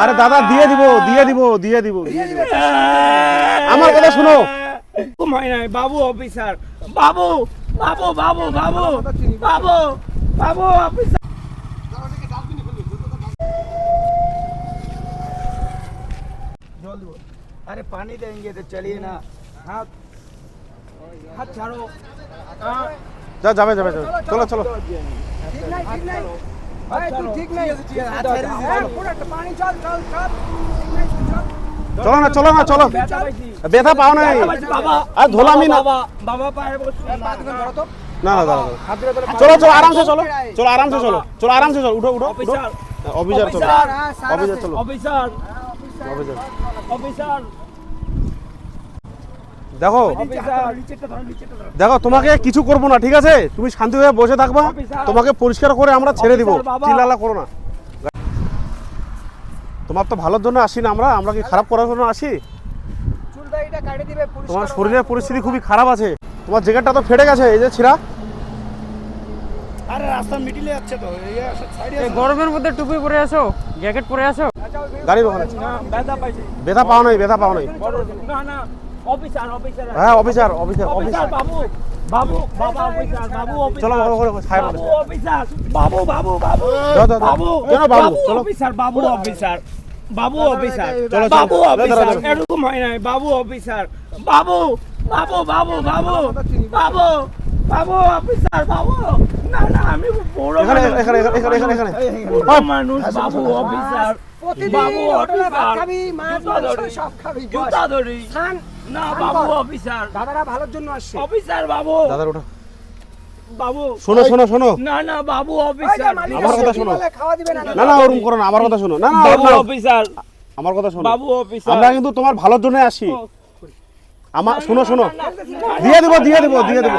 আরে দাদা দিয়ে দিব দিয়ে দিব দিয়ে দিব দিয়ে দিব আমার কথা শোনো ঘুমাই নাই বাবু অফিসার বাবু বাবু বাবু বাবু বাবু বাবু অফিসার जल दो अरे पानी देंगे तो चलिए ना हाथ हाथ छाड़ो हाँ, যা যাবে যাবে যাবে চলো চলো ঠিক নাই আচ্ছা, আচ্ছা। চলো না চলো না চলো। ব্যথা পাও নাই। আর ধোলামি না না না দাঁড়া চলো চলো আরামসে চলো চলো আরামসে চলো চলো আরামসে চলো উঠো উঠো অফিসার। চলো অফিসার। চলো অফিসার। অফিসার। অফিসার। দেখো দেখো তোমাকে কিছু করব না ঠিক আছে? তুমি শান্তি হয়ে বসে থাকবা। তোমাকে পরিষ্কার করে আমরা ছেড়ে দিব। চিল্লালা করো না। তোমার তো ভালোর জন্য আসি না আমরা। আমরা কি খারাপ করার জন্য আসি? চুলটা এটা কাটে দিবে পরিষ্কার তোমার শরীরের পরিস্থিতি খুবই খারাপ আছে। তোমার জ্যাকেটটা তো ফেটে গেছে এই যে ছিঁড়া। আরে রাস্তা মিডিলে যাচ্ছে তো। এই গরমের মধ্যে টুপি পরে আসো জ্যাকেট পরে আসো। গাড়ির ওখানে না ব্যথা পাও নাই ব্যথা পাও নাই। না না অফিসার অফিসার হ্যাঁ অফিসার অফিসার অফিসার বাবু বাবু বাবা অফিসার বাবু অফিসার চলো বাবু, বাবু, ছায়া বাবু অফিসার বাবু বাবু বাবু। বাবু কেন বাবু? চলো। অফিসার বাবু অফিসার বাবু অফিসার। বাবু অফিসার। এরকম হয় নাই বাবু অফিসার বাবু বাবু বাবু বাবু বাবু বাবু অফিসার বাবু না না আমি বড় এখানে, এখানে, এখানে, এখানে, এখানে। মানুষ বাবু অফিসার প্রতিদিন বাবু অফিসার খাবি মাছ মাংস সব খাবি জুতা ধরি খান না বাবু অফিসার। দাদারা ভালোর জন্য আসছে। অফিসার বাবু। দাদার ওটা বাবু। শোনো শোনো শোনো। না না বাবু অফিসার। আমার কথা শোনো। খাওয়া দিবে না না না ওরকম করো না আমার কথা শোনো। না না বাবু অফিসার। আমার কথা শোনো। বাবু অফিসার। আমরা কিন্তু তোমার ভালোর জন্য আসি। আমার শোনো শোনো। দিয়ে দিব দিয়ে দিব দিয়ে দিব।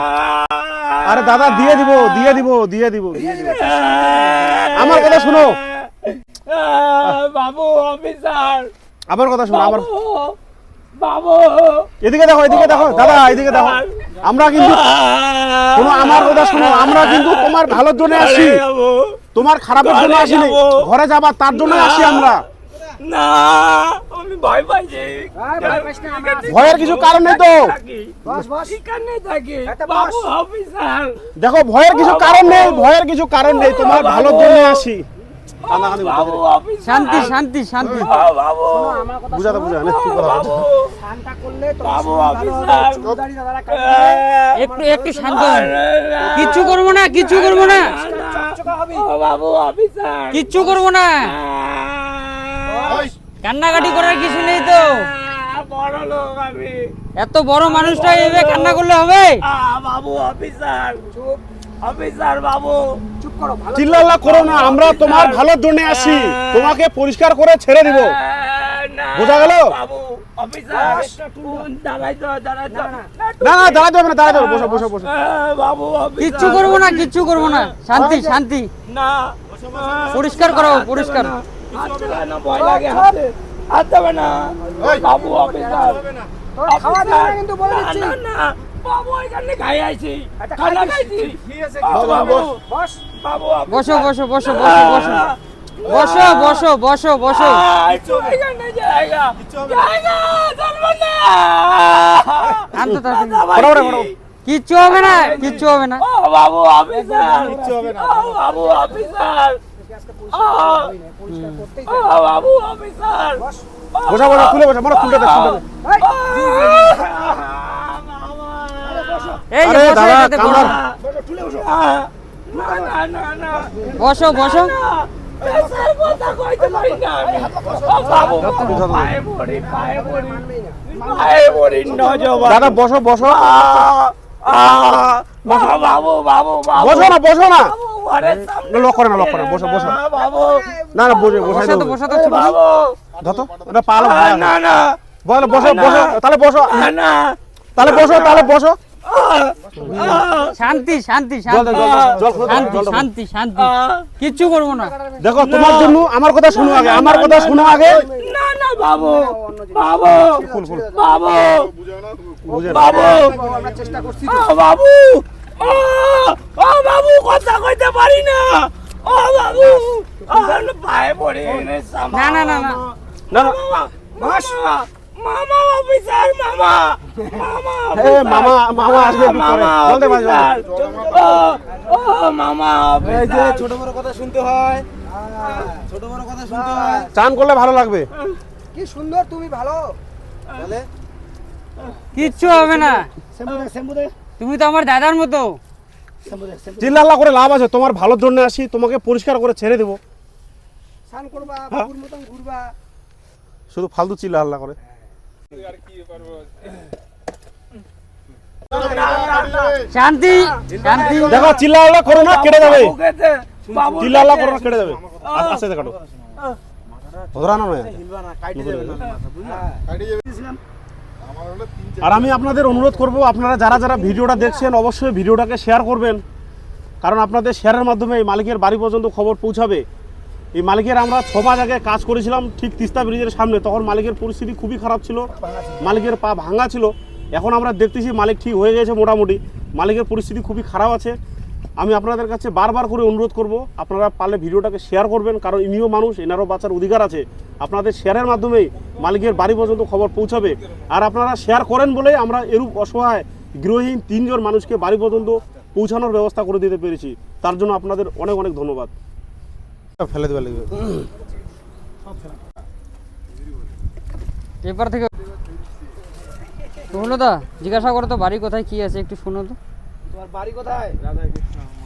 আরে দাদা দিয়ে দিব দিয়ে দিব দিয়ে দিব। দিয়ে দিব। আমার কথা শোনো। বাবু অফিসার। আমার কথা শোনো আমার বাবু। এদিকে দেখো এদিকে দেখো দাদা এদিকে দেখো। আমরা কিন্তু শোনো আমার কথা শোনো আমরা কিন্তু তোমার ভালোর জন্য আসি। তোমার খারাপের জন্য ঘরে আসি যাব। ঘরে যাবা তার জন্য আসি আমরা। না আমি ভয় পাইছি। আর ভয় পাইস না, আমরা আছি। ভয়ের কিছু কারণ নেই তো। দেখো ভয়ের কিছু কারণ নেই ভয়ের কিছু কারণ নেই তোমার ভালোর জন্য আসি। শান্তি শান্তি। শান্তি বুঝাতে একটু একটু শান্ত কিচ্ছু করব না কিচ্ছু করব না। কিচ্ছু করব না। কান্নাকাটি করার কিছু নেই তো। এত বড় মানুষটা এভাবে কান্না করলে হবে? বাবু অফিসার অফিসার বাবু চুপ করো ভালো চিল্লাল্লা করো না আমরা তোমার ভালোর জন্য আসি। তোমাকে পরিষ্কার করে ছেড়ে দিব। বোঝা গেল? না না দাঁড়াতে হবে না দাঁড়াতে হবে বসো বসো বসো। বাবু কিচ্ছু করব না কিচ্ছু করব না। শান্তি শান্তি। না পরিষ্কার করো, পরিষ্কার। না ভয় লাগে হাতে। হাত দেবে না। বাবু অফিসার। খাওয়া দিবে কিন্তু বলে দিচ্ছি। না, না, বাবু এখানে খাই আইছি খানা খাই খাইছি। দিছি। বাবু, বাবু। বস বাবু বসো বসো বসো বসো বসো। বসো বসো বসো বসো। একটু এখানে জায়গা। জায়গা চলবে না। আনতে তাড়াতাড়ি। ফটাফট, ফটাফট। কিচ্ছু হবে না কিচ্ছু হবে না। বাবু অফিসার বাবু অফিসার ও করতেই ও বাবু অফিসার বসা। বসা তুলে বসা মানে তুলতে দে, তুলতে দে। এই যে বসো এটাতে বসো। বসো বসো। দাদা বসো বসো। বাবু বাবু বাবু বসো না বসো না। বাবু লক করে না লক করে না, বসো বসো। না না বসে বসাই বসাতো দেবো বসাতো বাবু ধতো এটা পালো না না। বলো বসো বসো তাহলে বসো। না। তাহলে বসো তাহলে বসো। শান্তি শান্তি শান্তি। শান্তি কিচ্ছু করব না। দেখো তোমার জন্য আমার কথা শুনো আগে আমার কথা শুনো আগে। না না বাবু বাবু ফুল ফুল। বাবু বুঝে না। বাবু আমরা চেষ্টা করছি ও বাবু ও ও বাবু কথা কইতে পারি না। ও বাবু পায়ে পড়ে এনে না, না, না, না। না না মামা অফিসার মামা মামা মামা মামা আসবে মামা পারবে ও মামা অফিসার। ছোট বড় কথা শুনতে হয়। ছোট বড় কথা শুনতে হয়। চান করলে ভালো লাগবে। কি সুন্দর তুমি ভালো। তাহলে? কিচ্ছু হবে না। তুমি তো আমার দাদার মতো। চিল্লাল্লা করে লাভ আছে তোমার ভালোর জন্য আসি তোমাকে পরিষ্কার করে ছেড়ে দেবো। স্নান করবা বাবুর মতন ঘুরবা। শুধু ফালতু চিল্লা হাল্লা করে। শান্তি শান্তি। দেখো চিল্লা করো না কেটে যাবে বাবুকে দে, বাবুর চিল্লা হাল্লা কাছে- করো না কেটে যাবে আস্তে আস্তে কাটো। ধরানো নয়। আর আমি আপনাদের অনুরোধ করব আপনারা যারা যারা ভিডিওটা দেখছেন অবশ্যই ভিডিওটাকে শেয়ার করবেন। কারণ আপনাদের শেয়ারের মাধ্যমে এই মালিকের বাড়ি পর্যন্ত খবর পৌঁছাবে। এই মালিকের আমরা ছ মাস আগে কাজ করেছিলাম ঠিক তিস্তা ব্রিজের সামনে, তখন মালিকের পরিস্থিতি খুবই খারাপ ছিল, মালিকের পা ভাঙা ছিল, এখন আমরা দেখতেছি মালিক ঠিক হয়ে গেছে মোটামুটি, মালিকের পরিস্থিতি খুবই খারাপ আছে। আমি আপনাদের কাছে বারবার করে অনুরোধ করব, আপনারা পারলে ভিডিওটাকে শেয়ার করবেন, কারণ ইনিও মানুষ, এনারও বাঁচার অধিকার আছে। আপনাদের শেয়ারের মাধ্যমেই মালিকের বাড়ি পর্যন্ত খবর পৌঁছাবে। আর আপনারা শেয়ার করেন বলেই আমরা এরূপ অসহায় গৃহহীন তিনজন মানুষকে বাড়ি পর্যন্ত পৌঁছানোর ব্যবস্থা করে দিতে পেরেছি। তার জন্য আপনাদের অনেক অনেক ধন্যবাদ। ফেলে দেওয়া লাগবে। এরপর থেকে তো দা জিজ্ঞাসা করো তো বাড়ি কোথায় কি আছে একটু শোনো তো। তোমার বাড়ি কোথায়?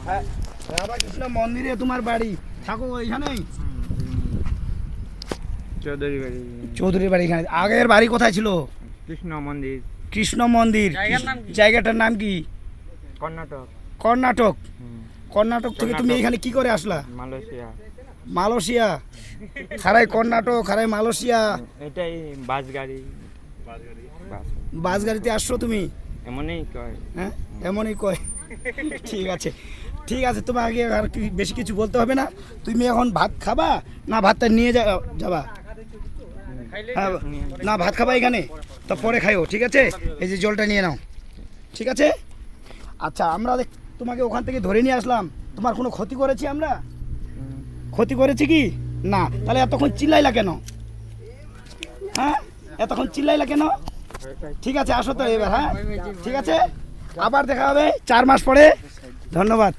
হ্যাঁ, রাধাকৃষ্ণ মন্দিরে তোমার বাড়ি। থাকো চৌধুরী বাড়ি। চৌধুরীর বাড়ি এখানে। আগের বাড়ি কোথায় ছিল? কৃষ্ণ মন্দির। কৃষ্ণ মন্দির। জায়গার নাম কি? জায়গাটার নাম কি? কর্ণাটক। কর্ণাটক। কর্ণাটক থেকে তুমি এখানে কি করে আসলা? মালয়েশিয়া। মালয়েশিয়া। খারাই কর্ণাটক খারাই মালয়েশিয়া। এটাই বাস গাড়ি বাস গাড়িতে আসছো তুমি? এমনই কয়। হ্যাঁ এমনই কয়। ঠিক আছে। ঠিক আছে তোমার আগে আর বেশি কিছু বলতে হবে না। তুমি এখন ভাত খাবা না ভাতটা নিয়ে যা যাবা? হ্যাঁ, না ভাত খাবা এখানে? তো পরে খাইও ঠিক আছে? এই যে জলটা নিয়ে নাও। ঠিক আছে? আচ্ছা আমরা দেখ- তোমাকে ওখান থেকে ধরে নিয়ে আসলাম। তোমার কোনো ক্ষতি করেছি আমরা? ক্ষতি করেছে কি? না। তাহলে এতক্ষণ চিল্লাইলা কেন? হ্যাঁ? এতক্ষণ চিল্লাইলা কেন? ঠিক আছে, আসো তো এবার হ্যাঁ? ঠিক আছে? আবার দেখা হবে চার মাস পরে। ধন্যবাদ।